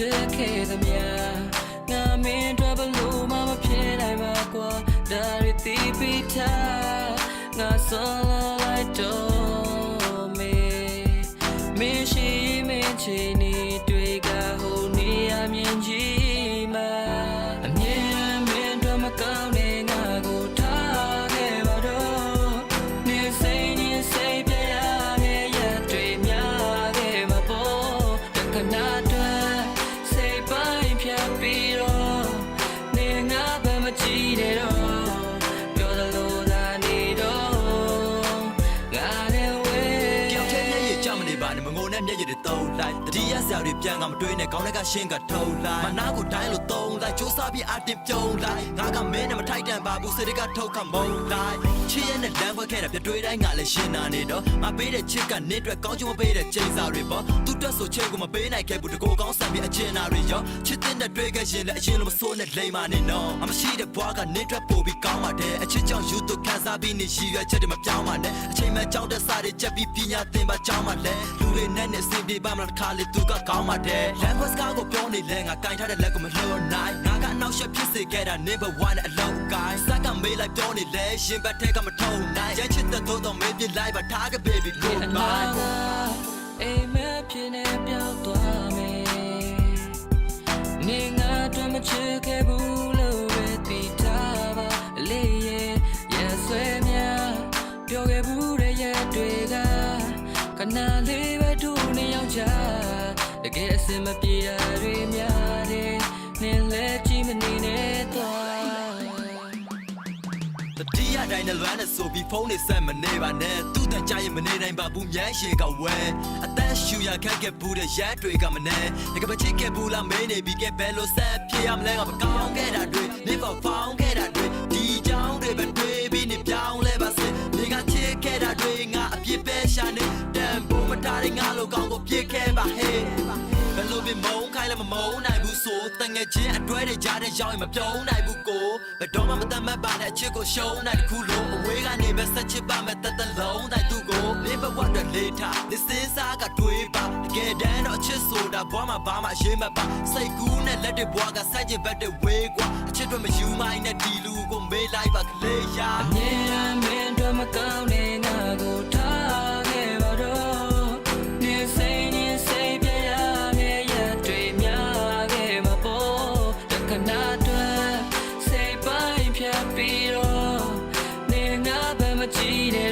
ချစ်ခဲ့သမျှငါမင်းတို့ဘလို့မှမဖြစ်နိုင်ပါကွာဒါရီတီပီတာငါဆောလိုက်တော့မေမင်းရှိမင်းချီနေတွေကဟိုနေရမြင်ကြီး လိုက်တတိယဆရာတွေပြန်ကမတွေးနဲ့ကောင်းတဲ့ကရှင်းကထုံလိုက်မနာကိုတိုင်းလို့တုံးလိုက်စူးစမ်းပြီးအတင်ပြုံးလိုက်ငါကမင်းနဲ့မထိုက်တန်ပါဘူးစိတ်ကထုတ်ခမုံလိုက်ချစ်ရဲ့နဲ့လမ်းခွဲခဲ့တာပြတွေးတိုင်းကလည်းရှင်းနာနေတော့မပေးတဲ့ချစ်ကနစ်အတွက်ကောင်းချင်မပေးတဲ့ချိန်စာတွေပေါ့သူတက်ဆိုချိန်ကိုမပေးနိုင်ခဲ့ဘူးတကိုကောင်းဆန်ပြီးအကျဉ်းနာတွေရောချစ်တဲ့တွေးခဲ့ရင်လည်းအရင်လိုမဆိုးနဲ့လိမ္မာနေတော့အမရှိတဲ့ဘွားကနစ်အတွက်ပို့ပြီးကောင်းပါတယ်အချစ်ကြောင့်ယူသူခံစားပြီးနေရည်ရွယ်ချက်တွေမပြောင်းပါနဲ့အချိန်မှကြောက်တဲ့စားတွေချက်ပြီးပညာသင်ပါကြောင်းပါလဲလူတွေနဲ့နဲ့စင်ပြေပါမလားတစ်ခါလေသူကကောင်းပါတယ် language ကားကိုပြောနေလဲငါကင်ထားတဲ့လက်ကိုမလှော်နိုင်ငါကအနောက်ရှက်ဖြစ်စေခဲ့တာ never one နဲ့အလုံးကိုင်းစက်ကမေးလိုက်ပြောနေလဲရှင်ဘက်ထဲကမထုံနိုင်ရချစ်တဲ့တော့တော့မေးပြလိုက်ပါထားခဲ့ baby ဒီအနာ goodbye ကအိမ်မက်ဖြစ်နေပြောင်းသွားမယ်နေငါတို့မချစ်ခဲ့ဘူးလို့ပဲသိထားပါအလေးရဲ့ရဆွဲများပြောခဲ့ဘူးတဲ့ရတွေကခဏလေးပဲ စင်မပြေတာတွေများတယ်နေလဲကြည့်မနေနဲ့တော့တတိယတိုင်းနဲ့လွမ်းနဲ့ဆိုပြီးဖုန်းနေဆက်မနေပါနဲ့သူ့တန်ကြရင်မနေနိုင်ပါဘူးမြန်းရှင်ကဝဲအသက်ရှူရခက်ခဲ့ဘူးတဲ့ရက်တွေကမနေတကယ်မချစ်ခဲ့ဘူးလားမင်းနေပြီးကဲဘယ်လိုဆက်ဖြစ်ရမလဲငါမကောင်းခဲ့တာတွေနေပါဖောင်းခဲ့တာတွေဒီကြောင်းတွေပဲတွေးပြီးနေပြောင်းလဲပါစေနေကချစ်ခဲ့တာတွေငါအပြစ်ပဲရှာနေတန်ဖို့မထားတဲ့ငါလိုကောင်းကိုပြစ်ခဲ့ပါဟဲ့ဘယ် လိုပဲမုန်းခိုင်းလဲမမုန်းနိုင်ဘူးဆိုတငယ်ချင်းအတွဲတွေကြားတဲ့ရောက်ရင်မပြုံးနိုင်ဘူးကိုဘယ်တော့မှမတတ်မှတ်ပါနဲ့အချစ်ကိုရှုံးနိုင်တစ်ခုလုံးအဝေးကနေပဲဆက်ချစ်ပါမယ်တသက်လုံးတိုင်းသူကိုနေဘဝတွေလေးထားနေစင်းစားကတွေးပါတကယ်တမ်းတော့အချစ်ဆိုတာဘွားမှာဘာမှအရေးမပါစိတ်ကူးနဲ့လက်တွေဘွားကစိုက်ချင်ဘက်တွေဝေးကွာအချစ်တွေမယူမိုင်းနဲ့ဒီလူကိုမေးလိုက်ပါကလေးရာအမြဲတမ်းမင်းတို့မကောင်းတဲ့ငါကိုထ 纪念